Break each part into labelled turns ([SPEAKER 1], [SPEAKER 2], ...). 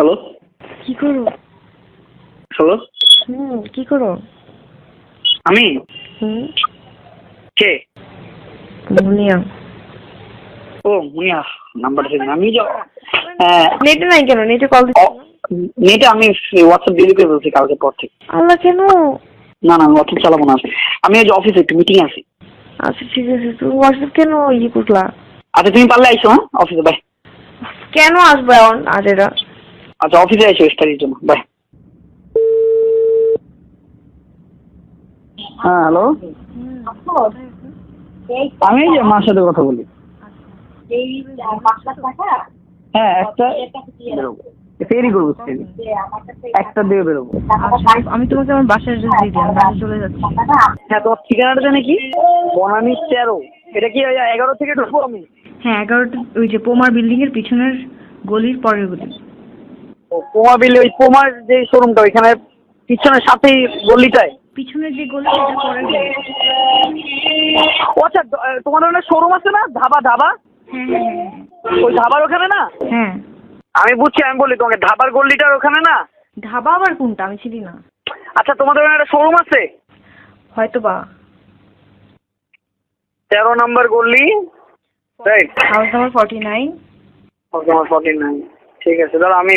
[SPEAKER 1] Hello?
[SPEAKER 2] কি করো?
[SPEAKER 1] Hello?
[SPEAKER 2] হুম কি করো?
[SPEAKER 1] আমি?
[SPEAKER 2] হুম।
[SPEAKER 1] কে?
[SPEAKER 2] মুনিয়া।
[SPEAKER 1] ও মুনিয়া নাম্বারটা দিন আমি যে হ্যাঁ,
[SPEAKER 2] নেটে নাই কেন? নেটে কল
[SPEAKER 1] নেটে আমি হোয়াটসঅ্যাপ ডিলিট করে কালকে পর থেকে।
[SPEAKER 2] আল্লাহ কেন?
[SPEAKER 1] না না হোয়াটসঅ্যাপ চালাবো না। আমি যে অফিসে একটু মিটিং আছি।
[SPEAKER 2] আচ্ছা ঠিক আছে। তুমি হোয়াটসঅ্যাপ কেন ইয়ে করলা?
[SPEAKER 1] আচ্ছা তুমি পারলে আইসো হ্যাঁ? অফিসে বাই
[SPEAKER 2] কেন আসবে এখন আজ এরা
[SPEAKER 1] আচ্ছা অফিসে আইসো স্টাডির জন্য। বাই হ্যাঁ হ্যালো আমি যে মার সাথে কথা বলি। হ্যাঁ একটা ফেরি করব ফেরি একটা দিয়ে বেরোবো।
[SPEAKER 2] আমি তোমাকে আমার বাসার দিয়ে চলে যাচ্ছি।
[SPEAKER 1] হ্যাঁ তোমার ঠিকানাটা জানে কি? বনানি তেরো। এটা কি ওই এগারো থেকে ঢুকবো আমি?
[SPEAKER 2] হ্যাঁ এগারোটা ওই যে পোমার বিল্ডিং এর পিছনের গলির পরের গলি।
[SPEAKER 1] ও পোমা বিলে ওই পোমার যে শোরুমটা ওইখানে পিছনের সাথেই গলিটায়?
[SPEAKER 2] পিছনের যে গলি সেটা পরের গলি।
[SPEAKER 1] ও আচ্ছা দ- আহ, তোমার ওখানে শোরুম আছে না? ধাবা ধাবা?
[SPEAKER 2] হ্যাঁ হ্যাঁ হ্যাঁ।
[SPEAKER 1] ওই ধাবার ওখানে না?
[SPEAKER 2] হ্যাঁ।
[SPEAKER 1] আমি বুঝছি আমি বলি তোমাকে ধাবার গল্লিটার ওখানে না?
[SPEAKER 2] ধাবা আবার কোনটা? আমি চিনি না।
[SPEAKER 1] আচ্ছা তোমাদের ওখানে একটা শোরুম আছে?
[SPEAKER 2] হয়তো বা
[SPEAKER 1] তেরো number গল্লি right
[SPEAKER 2] house number forty nine
[SPEAKER 1] তোমার ফর্টি নাইন ঠিক আছে দাদা আমি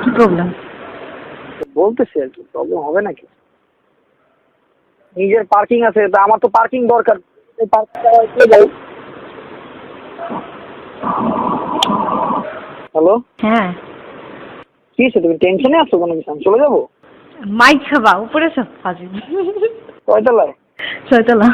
[SPEAKER 2] কি প্রবলেম
[SPEAKER 1] বলতেছি আর কি প্রবলেম হবে নাকি? নিজের পার্কিং আছে তা আমার তো পার্কিং দরকার। এই হ্যালো
[SPEAKER 2] হ্যাঁ।
[SPEAKER 1] কি হয়েছে তুমি টেনশনে আছো কোনো কিছু? চলে যাব?
[SPEAKER 2] মাইক খাবা উপরে সব ফাজিল
[SPEAKER 1] কয়তলায়
[SPEAKER 2] ছয়তলা।